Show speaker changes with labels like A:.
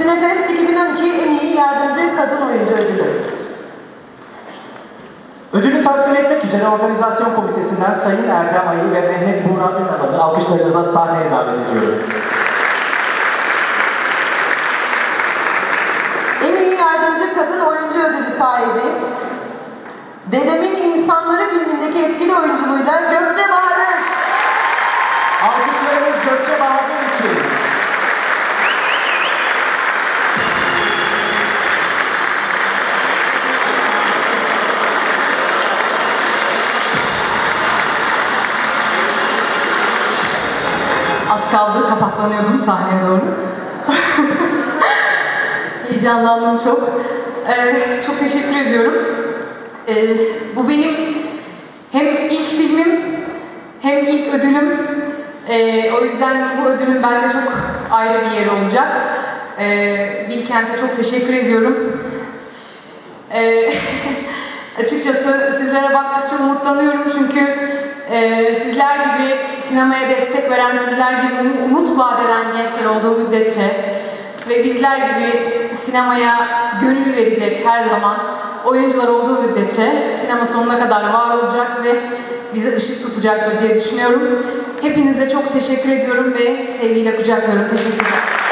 A: Sinefest 2012 en iyi yardımcı kadın oyuncu ödülü.
B: Ödülü takdim etmek üzere organizasyon komitesinden Sayın Erdem Ayı ve Mehmet Buğra Ünal'ı alkışlarınızla sahneye davet ediyorum.
A: En iyi yardımcı kadın oyuncu ödülü sahibi Dedemin İnsanları filmindeki etkili oyunculuğuyla Gökçe Bahadır.
B: Alkışlarımız Gökçe Bahadır için.
C: Az kaldı kapaklanıyordum sahneye doğru. Heyecanlandım çok. Ee, çok teşekkür ediyorum. Ee, bu benim hem ilk filmim hem ilk ödülüm. Ee, o yüzden bu ödülün bende çok ayrı bir yeri olacak. Ee, Bilkent'e çok teşekkür ediyorum. Ee, açıkçası sizlere baktıkça umutlanıyorum çünkü e, sizler gibi sinemaya destek veren, sizler gibi um- umut vaat eden gençler olduğu müddetçe ve bizler gibi sinemaya gönül verecek her zaman oyuncular olduğu müddetçe sinema sonuna kadar var olacak ve bize ışık tutacaktır diye düşünüyorum. Hepinize çok teşekkür ediyorum ve sevgiyle kucaklıyorum. Teşekkürler.